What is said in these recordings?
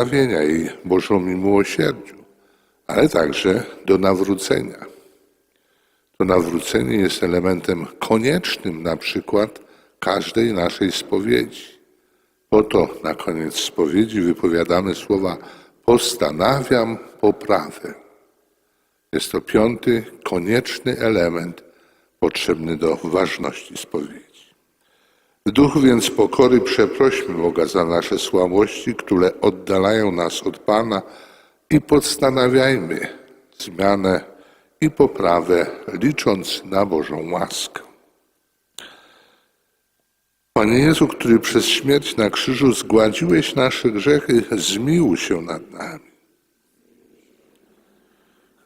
zbawienia i Bożą miłosierdziu, ale także do nawrócenia. To nawrócenie jest elementem koniecznym na przykład każdej naszej spowiedzi. Oto na koniec spowiedzi wypowiadamy słowa postanawiam poprawę. Jest to piąty, konieczny element potrzebny do ważności spowiedzi. W duchu więc pokory przeprośmy Boga za nasze słabości, które oddalają nas od Pana i postanawiajmy zmianę i poprawę, licząc na Bożą łaskę. Panie Jezu, który przez śmierć na krzyżu zgładziłeś nasze grzechy, zmiłuj się nad nami.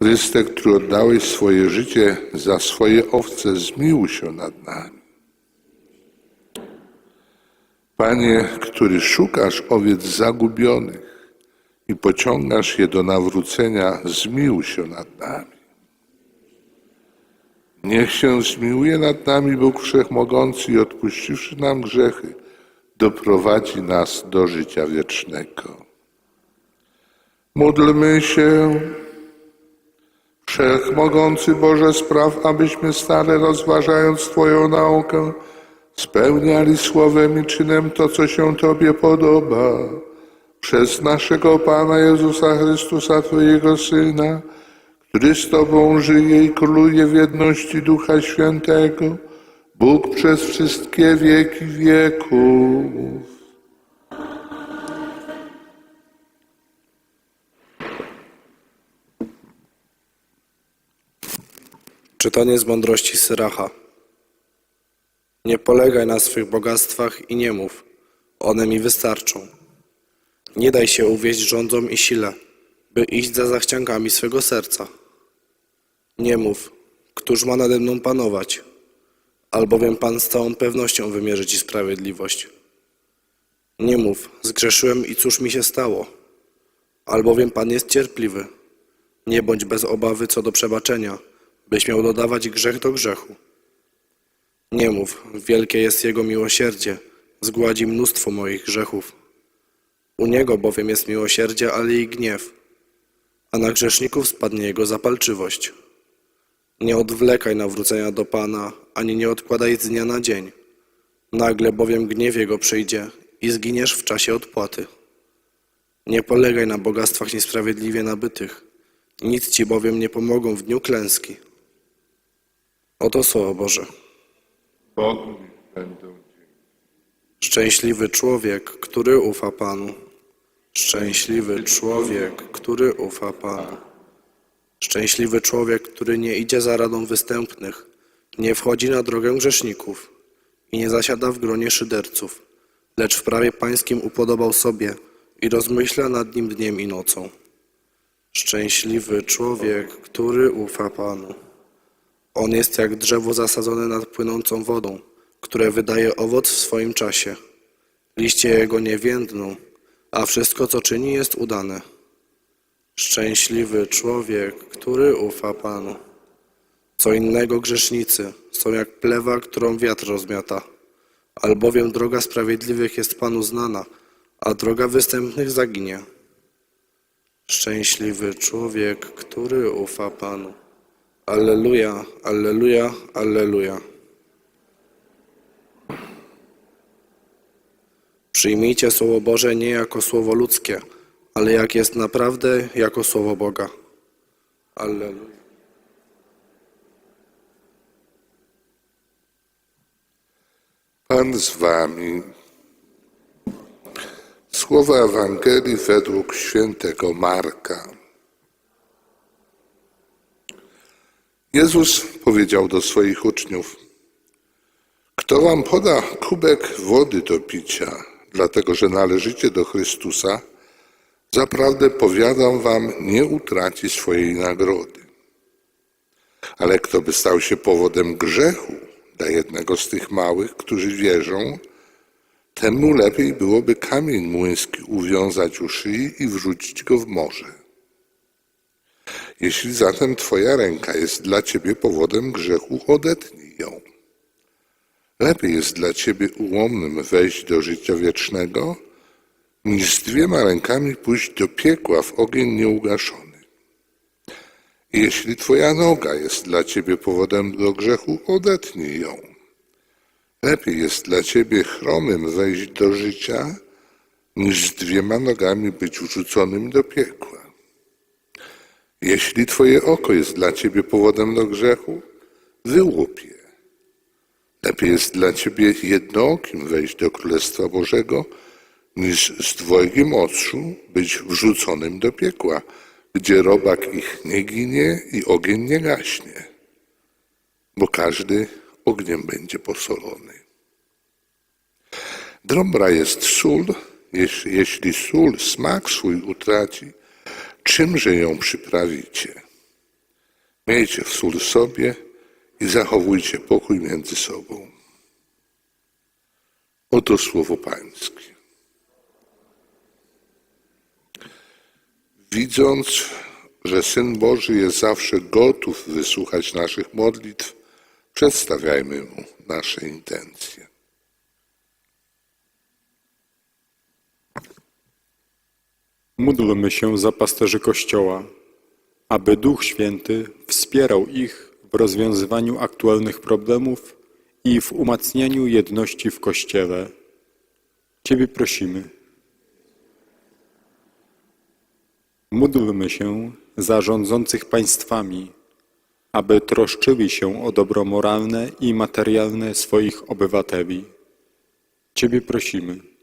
Chryste, który oddałeś swoje życie za swoje owce, zmiłuj się nad nami. Panie, który szukasz owiec zagubionych i pociągasz je do nawrócenia, zmiłuj się nad nami. Niech się zmiłuje nad nami Bóg Wszechmogący i odpuściwszy nam grzechy, doprowadzi nas do życia wiecznego. Módlmy się, Wszechmogący Boże, spraw, abyśmy stale rozważając Twoją naukę, spełniali słowem i czynem to, co się Tobie podoba. Przez naszego Pana Jezusa Chrystusa, Twojego Syna, który z Tobą żyje i króluje w jedności Ducha Świętego, Bóg przez wszystkie wieki wieków. Czytanie z mądrości Syracha. Nie polegaj na swych bogactwach i nie mów, one mi wystarczą. Nie daj się uwieść rządzom i sile, by iść za zachciankami swego serca. Nie mów, któż ma nade mną panować, albowiem Pan z całą pewnością wymierzy Ci sprawiedliwość. Nie mów, zgrzeszyłem i cóż mi się stało, albowiem Pan jest cierpliwy. Nie bądź bez obawy co do przebaczenia, byś miał dodawać grzech do grzechu. Nie mów, wielkie jest Jego miłosierdzie, zgładzi mnóstwo moich grzechów. U Niego bowiem jest miłosierdzie, ale i gniew, a na grzeszników spadnie Jego zapalczywość. Nie odwlekaj nawrócenia do Pana, ani nie odkładaj z dnia na dzień. Nagle bowiem gniew Jego przyjdzie i zginiesz w czasie odpłaty. Nie polegaj na bogactwach niesprawiedliwie nabytych, nic Ci bowiem nie pomogą w dniu klęski. Oto słowo Boże. Szczęśliwy człowiek, który ufa Panu. Szczęśliwy człowiek, który ufa Panu. Szczęśliwy człowiek, który nie idzie za radą występnych, nie wchodzi na drogę grzeszników i nie zasiada w gronie szyderców, lecz w prawie pańskim upodobał sobie i rozmyśla nad nim dniem i nocą. Szczęśliwy człowiek, który ufa Panu. On jest jak drzewo zasadzone nad płynącą wodą, które wydaje owoc w swoim czasie. Liście jego nie więdną, a wszystko, co czyni, jest udane. Szczęśliwy człowiek, który ufa Panu. Co innego grzesznicy są jak plewa, którą wiatr rozmiata, albowiem droga sprawiedliwych jest Panu znana, a droga występnych zaginie. Szczęśliwy człowiek, który ufa Panu. Alleluja, alleluja, alleluja. Przyjmijcie Słowo Boże nie jako Słowo ludzkie, ale jak jest naprawdę jako Słowo Boga. Alleluja. Pan z wami. Słowa Ewangelii według świętego Marka. Jezus powiedział do swoich uczniów: Kto wam poda kubek wody do picia, dlatego że należycie do Chrystusa, zaprawdę powiadam wam, nie utraci swojej nagrody. Ale kto by stał się powodem grzechu dla jednego z tych małych, którzy wierzą, temu lepiej byłoby kamień młyński uwiązać u szyi i wrzucić go w morze. Jeśli zatem Twoja ręka jest dla Ciebie powodem grzechu, odetnij ją. Lepiej jest dla Ciebie ułomnym wejść do życia wiecznego, niż z dwiema rękami pójść do piekła w ogień nieugaszony. Jeśli twoja noga jest dla ciebie powodem do grzechu, odetnij ją. Lepiej jest dla ciebie chromym wejść do życia, niż z dwiema nogami być wrzuconym do piekła. Jeśli twoje oko jest dla ciebie powodem do grzechu, wyłup je. Lepiej jest dla ciebie jednookim wejść do Królestwa Bożego, niż z dwojgiem oczu być wrzuconym do piekła, gdzie robak ich nie ginie i ogień nie gaśnie, bo każdy ogniem będzie posolony. Dobra jest sól, jeś- jeśli sól smak swój utraci, czymże ją przyprawicie? Miejcie w sól sobie i zachowujcie pokój między sobą. Oto słowo Pańskie. Widząc, że Syn Boży jest zawsze gotów wysłuchać naszych modlitw, przedstawiajmy Mu nasze intencje. Módlmy się za pasterzy Kościoła, aby Duch Święty wspierał ich w rozwiązywaniu aktualnych problemów i w umacnianiu jedności w Kościele. Ciebie prosimy. Módlmy się za rządzących państwami, aby troszczyli się o dobro moralne i materialne swoich obywateli. Ciebie prosimy.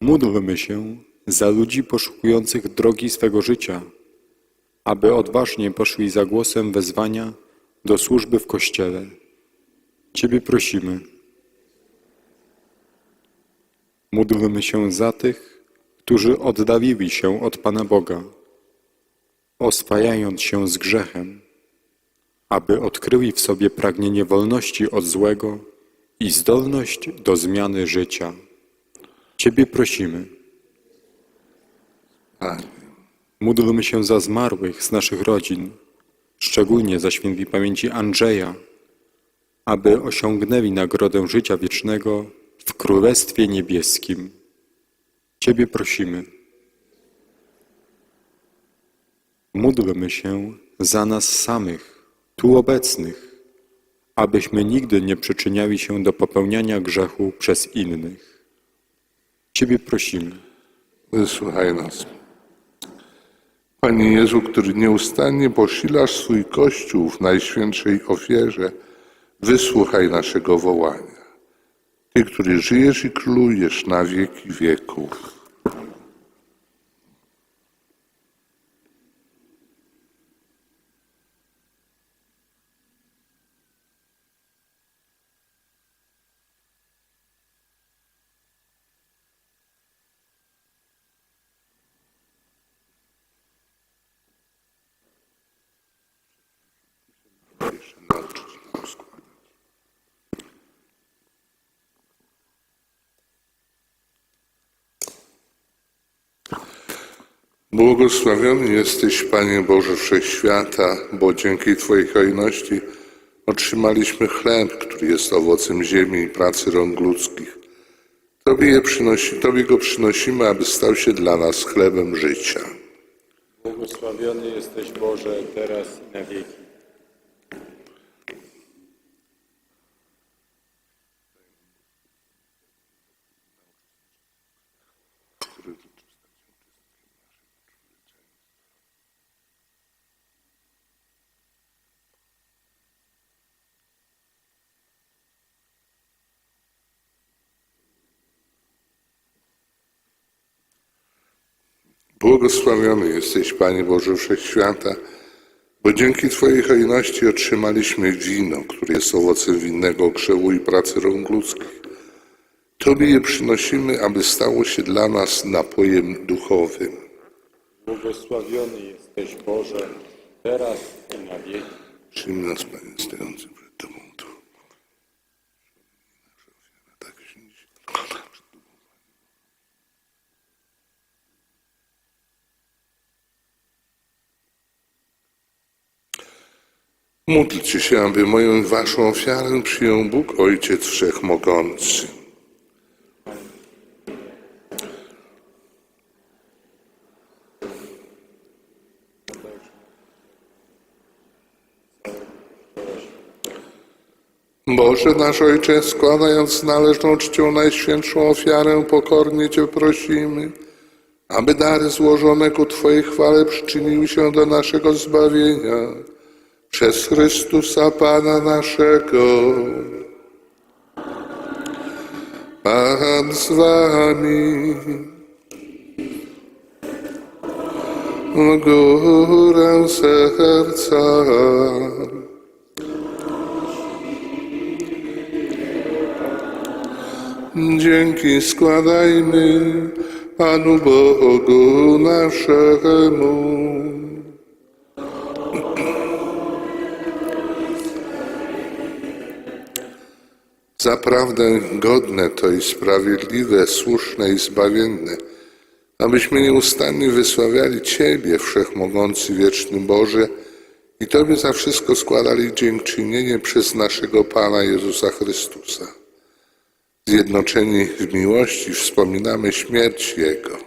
Módlmy się za ludzi poszukujących drogi swego życia, aby odważnie poszli za głosem wezwania do służby w Kościele. Ciebie prosimy. Módlmy się za tych, którzy oddalili się od Pana Boga, oswajając się z grzechem, aby odkryli w sobie pragnienie wolności od złego i zdolność do zmiany życia. Ciebie prosimy. Módlmy się za zmarłych z naszych rodzin, szczególnie za świętej pamięci Andrzeja, aby osiągnęli nagrodę życia wiecznego w Królestwie Niebieskim. Ciebie prosimy. Módlmy się za nas samych, tu obecnych, abyśmy nigdy nie przyczyniali się do popełniania grzechu przez innych. Ciebie prosimy. Wysłuchaj nas. Panie Jezu, który nieustannie posilasz swój Kościół w najświętszej ofierze, wysłuchaj naszego wołania. Ty, który żyjesz i królujesz na wieki wieków. Błogosławiony jesteś, Panie Boże Wszechświata, bo dzięki Twojej hojności otrzymaliśmy chleb, który jest owocem ziemi i pracy rąk ludzkich. Tobie, je przynosi, Tobie go przynosimy, aby stał się dla nas chlebem życia. Błogosławiony jesteś Boże teraz i na wieki. Błogosławiony jesteś, Panie Boże Wszechświata, bo dzięki Twojej hojności otrzymaliśmy wino, które jest owocem winnego krzewu i pracy rąk ludzkich. Tobie je przynosimy, aby stało się dla nas napojem duchowym. Błogosławiony jesteś Boże teraz i na wieki. Przyjmij nas, Panie, stojący przed Tobą tu. Tak się Módlcie się, aby moją waszą ofiarę przyjął Bóg Ojciec Wszechmogący. Boże nasz Ojcze, składając z należną czcią Najświętszą ofiarę, pokornie Cię prosimy, aby dary złożone ku Twojej chwale przyczyniły się do naszego zbawienia przez Chrystusa Pana naszego. Pan z Wami. Górę serca. Dzięki składajmy Panu Bogu naszemu. Zaprawdę godne to i sprawiedliwe, słuszne i zbawienne, abyśmy nieustannie wysławiali Ciebie, Wszechmogący, Wieczny Boże, i Tobie za wszystko składali dziękczynienie przez naszego Pana Jezusa Chrystusa. Zjednoczeni w miłości wspominamy śmierć Jego.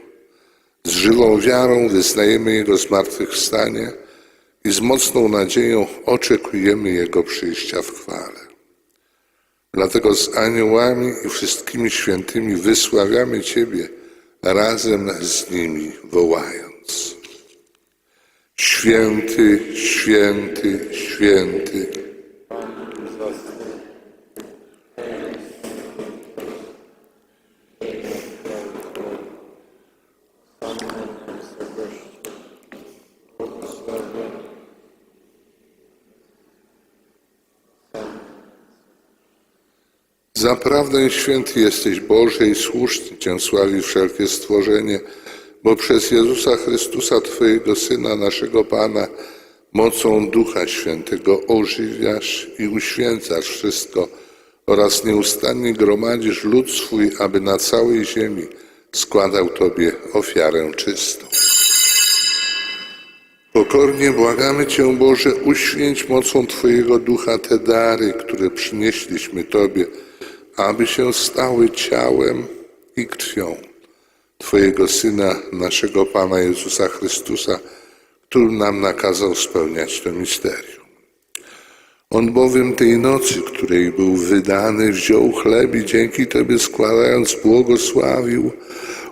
Z żywą wiarą wyznajemy Jego zmartwychwstanie i z mocną nadzieją oczekujemy Jego przyjścia w chwale. Dlatego z aniołami i wszystkimi świętymi wysławiamy Ciebie razem z nimi wołając. Święty, święty, święty. Zaprawdę święty jesteś Boże i słusznie Cię sławi wszelkie stworzenie, bo przez Jezusa Chrystusa, Twojego Syna, naszego Pana, mocą Ducha Świętego ożywiasz i uświęcasz wszystko oraz nieustannie gromadzisz lud swój, aby na całej ziemi składał Tobie ofiarę czystą. Pokornie błagamy Cię, Boże, uświęć mocą Twojego Ducha te dary, które przynieśliśmy Tobie, aby się stały ciałem i krwią Twojego Syna, naszego Pana Jezusa Chrystusa, który nam nakazał spełniać to misterium. On bowiem tej nocy, której był wydany, wziął chleb i dzięki Tobie składając błogosławił,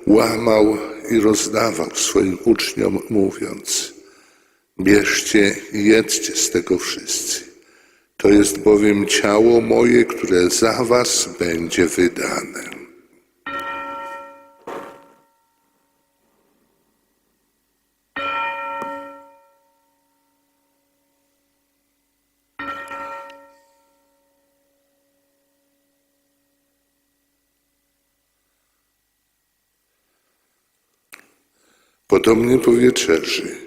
łamał i rozdawał swoim uczniom, mówiąc – Bierzcie i jedzcie z tego wszyscy. To jest bowiem ciało moje, które za was będzie wydane. Podobnie po wieczerzy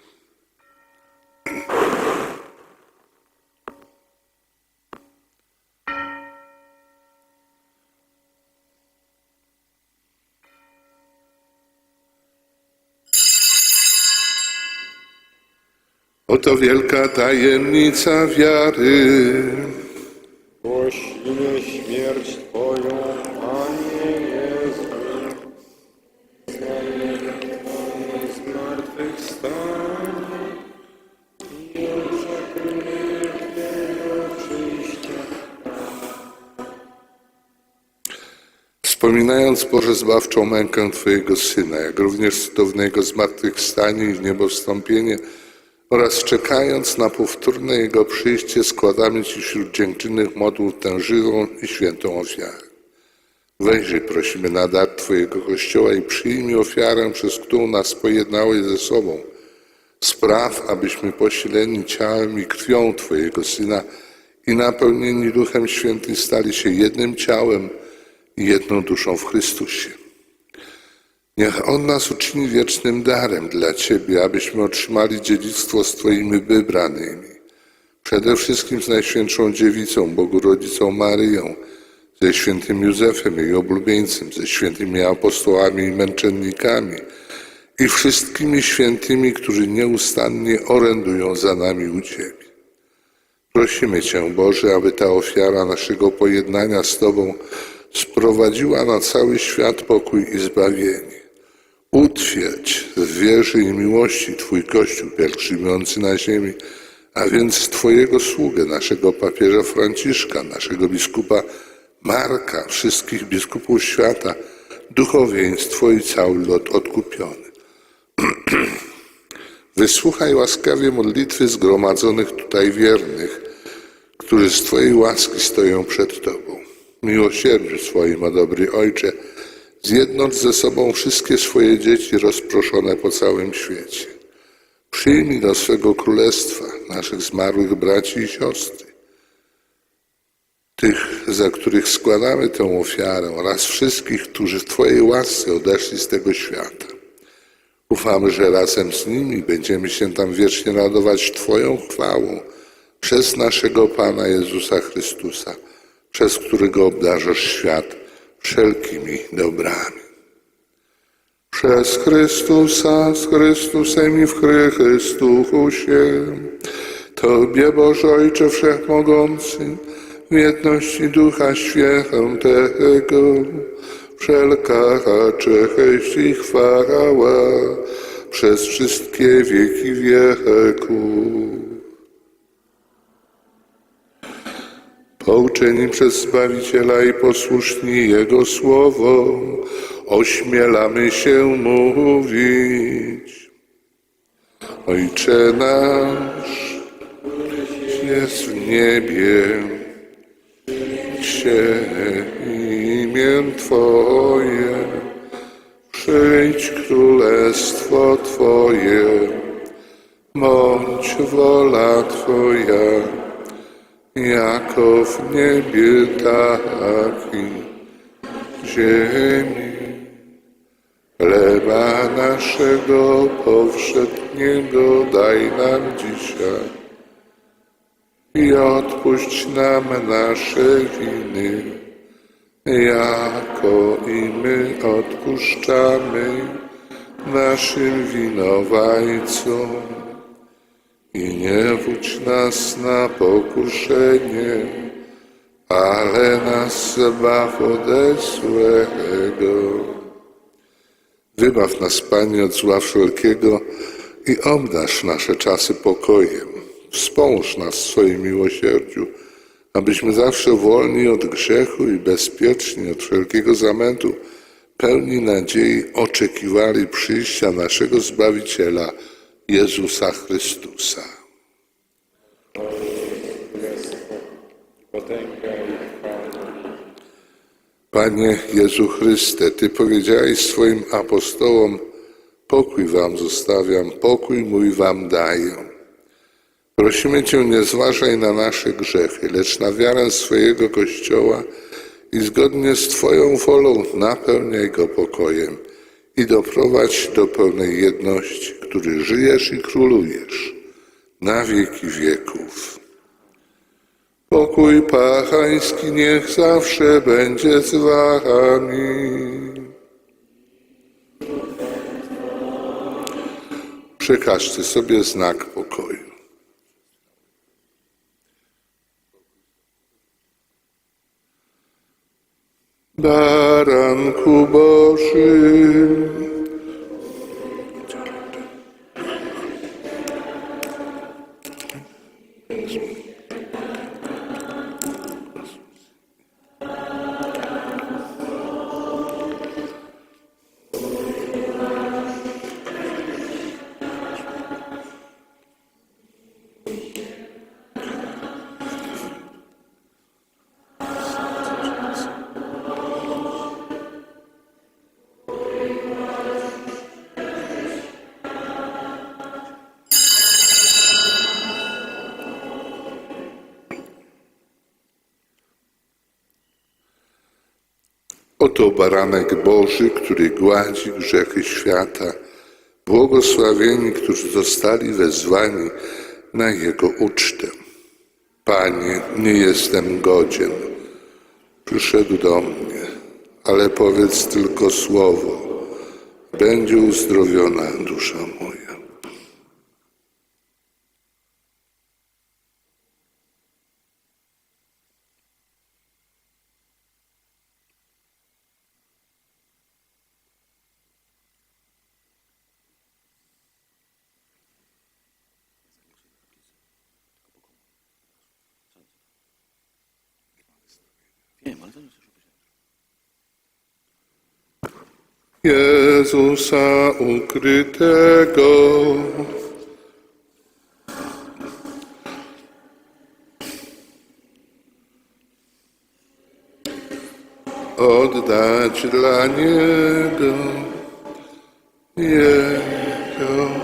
Oto wielka tajemnica wiary. Głosimy śmierć Twoją, Panie Jezu. Znajemy Twoje zmartwychwstanie i oczekujemy Twojego przyjścia. Wspominając Boże zbawczą mękę Twojego Syna, jak również cudownego zmartwychwstanie i w niebo wstąpienie oraz czekając na powtórne Jego przyjście, składamy Ci wśród dziękczynnych modłów tę żywą i świętą ofiarę. Wejrzyj, prosimy, na dar Twojego Kościoła i przyjmij ofiarę, przez którą nas pojednałeś ze sobą. Spraw, abyśmy posileni ciałem i krwią Twojego Syna i napełnieni Duchem Świętym stali się jednym ciałem i jedną duszą w Chrystusie. Niech On nas uczyni wiecznym darem dla Ciebie, abyśmy otrzymali dziedzictwo z Twoimi wybranymi. Przede wszystkim z Najświętszą Dziewicą, Bogu Rodzicą Maryją, ze świętym Józefem, jej oblubieńcem, ze świętymi apostołami i męczennikami i wszystkimi świętymi, którzy nieustannie orędują za nami u Ciebie. Prosimy Cię, Boże, aby ta ofiara naszego pojednania z Tobą sprowadziła na cały świat pokój i zbawienie. Utwierdź w wierze i miłości Twój Kościół pielgrzymujący na ziemi, a więc Twojego sługę, naszego papieża Franciszka, naszego biskupa Marka, wszystkich biskupów świata, duchowieństwo i cały lud odkupiony. Wysłuchaj łaskawie modlitwy zgromadzonych tutaj wiernych, którzy z Twojej łaski stoją przed Tobą. Miłosierdziu swoim, o dobry Ojcze, zjednocz ze sobą wszystkie swoje dzieci rozproszone po całym świecie. Przyjmij do swego królestwa naszych zmarłych braci i siostry, tych, za których składamy tę ofiarę oraz wszystkich, którzy w Twojej łasce odeszli z tego świata. Ufamy, że razem z nimi będziemy się tam wiecznie radować Twoją chwałą przez naszego Pana Jezusa Chrystusa, przez którego obdarzasz świat wszelkimi dobrami. Przez Chrystusa, z Chrystusem i w Chrystusie, Tobie Boże Ojcze Wszechmogący, w jedności Ducha Świętego, wszelka cześć i chwała przez wszystkie wieki wieków. Pouczeni przez Zbawiciela i posłuszni Jego Słowo, ośmielamy się mówić. Ojcze nasz, jest w niebie, się imię Twoje, przyjdź królestwo Twoje, bądź wola Twoja, jako w niebie, tak i w ziemi. Chleba naszego powszedniego daj nam dzisiaj i odpuść nam nasze winy, jako i my odpuszczamy naszym winowajcom. I nie wódź nas na pokuszenie, ale nas zbaw ode złego. Wybaw nas, Panie, od zła wszelkiego i obdarz nasze czasy pokojem. Wspomóż nas w swoim miłosierdziu, abyśmy zawsze wolni od grzechu i bezpieczni od wszelkiego zamętu, pełni nadziei oczekiwali przyjścia naszego Zbawiciela, Jezusa Chrystusa. Panie Jezu Chryste, Ty powiedziałeś swoim apostołom, pokój wam zostawiam, pokój mój wam daję. Prosimy Cię, nie zważaj na nasze grzechy, lecz na wiarę swojego Kościoła i zgodnie z Twoją wolą napełniaj go pokojem i doprowadź do pełnej jedności, który żyjesz i królujesz na wieki wieków. Pokój pachański niech zawsze będzie z Wami. Przekażcie sobie znak pokoju. Baranku Boży. Oto baranek Boży, który gładzi grzechy świata. Błogosławieni, którzy zostali wezwani na Jego ucztę. Panie, nie jestem godzien, przyszedł do mnie, ale powiedz tylko słowo, będzie uzdrowiona dusza moja. Jezusa ukrytego. Oddać dla Niego Jego.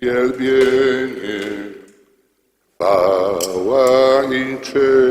Wielbienie, chwała i.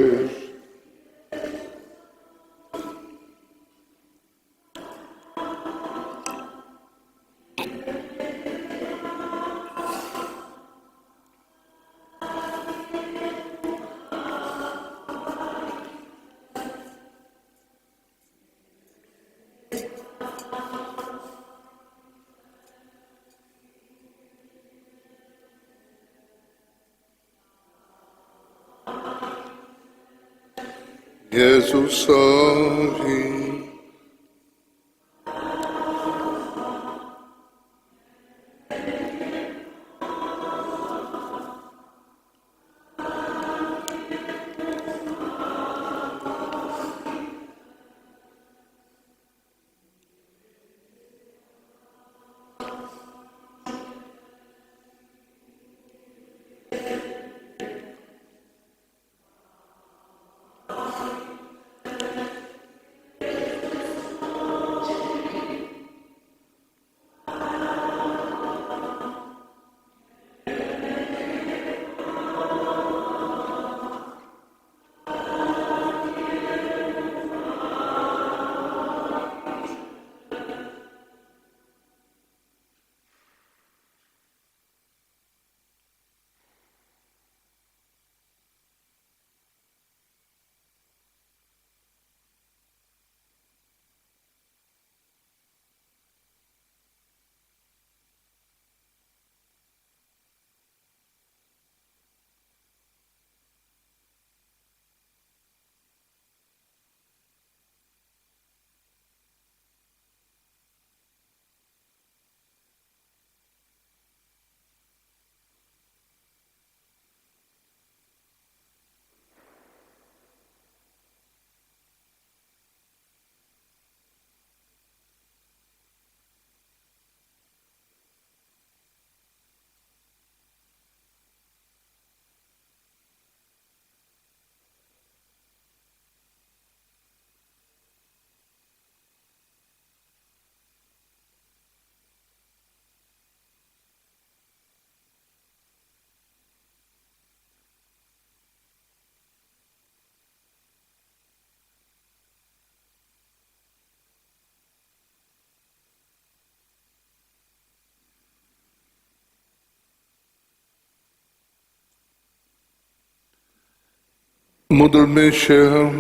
Módlmy się.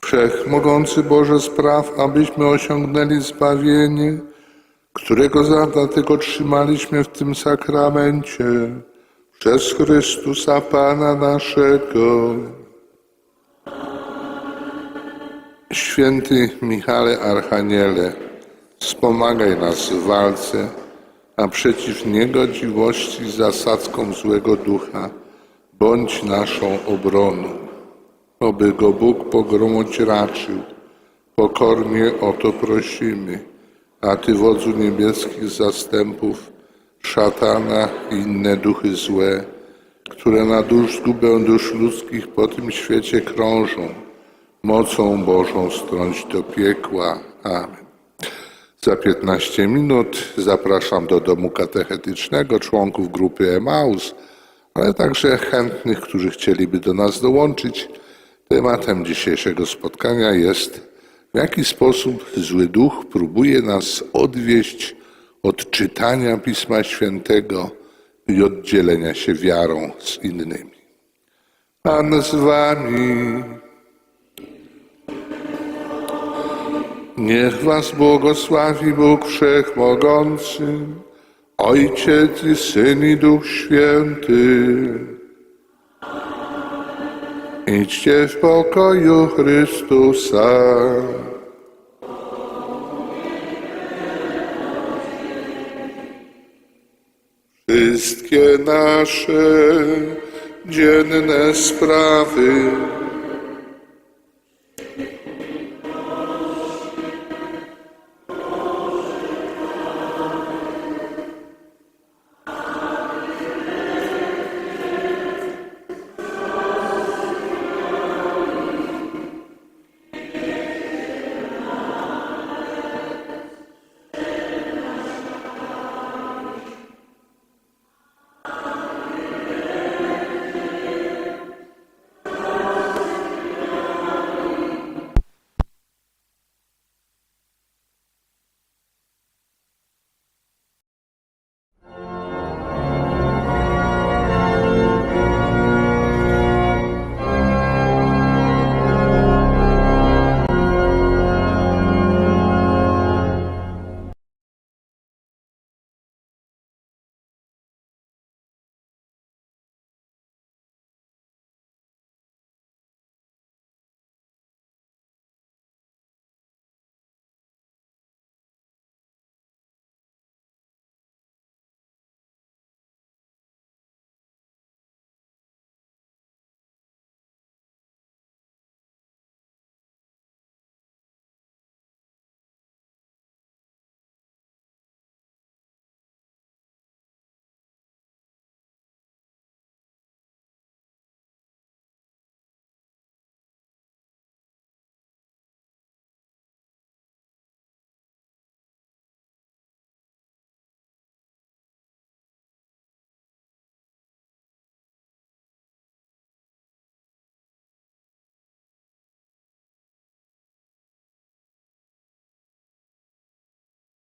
Wszechmogący Boże spraw, abyśmy osiągnęli zbawienie, którego zadatek otrzymaliśmy w tym sakramencie przez Chrystusa Pana naszego. Święty Michale Archaniele, wspomagaj nas w walce, a przeciw niegodziwości zasadzkom złego ducha bądź naszą obroną. Oby go Bóg pogromoć raczył. Pokornie o to prosimy. A Ty, wodzu niebieskich zastępów, szatana i inne duchy złe, które na dusz zgubę dusz ludzkich po tym świecie krążą, mocą Bożą strąć do piekła. Amen. Za 15 minut zapraszam do domu katechetycznego członków grupy Emaus, ale także chętnych, którzy chcieliby do nas dołączyć. Tematem dzisiejszego spotkania jest, w jaki sposób zły duch próbuje nas odwieść od czytania Pisma Świętego i oddzielenia się wiarą z innymi. Pan z wami. Niech was błogosławi Bóg Wszechmogący, Ojciec i Syn i Duch Święty. Idźcie w pokoju Chrystusa. Wszystkie nasze dzienne sprawy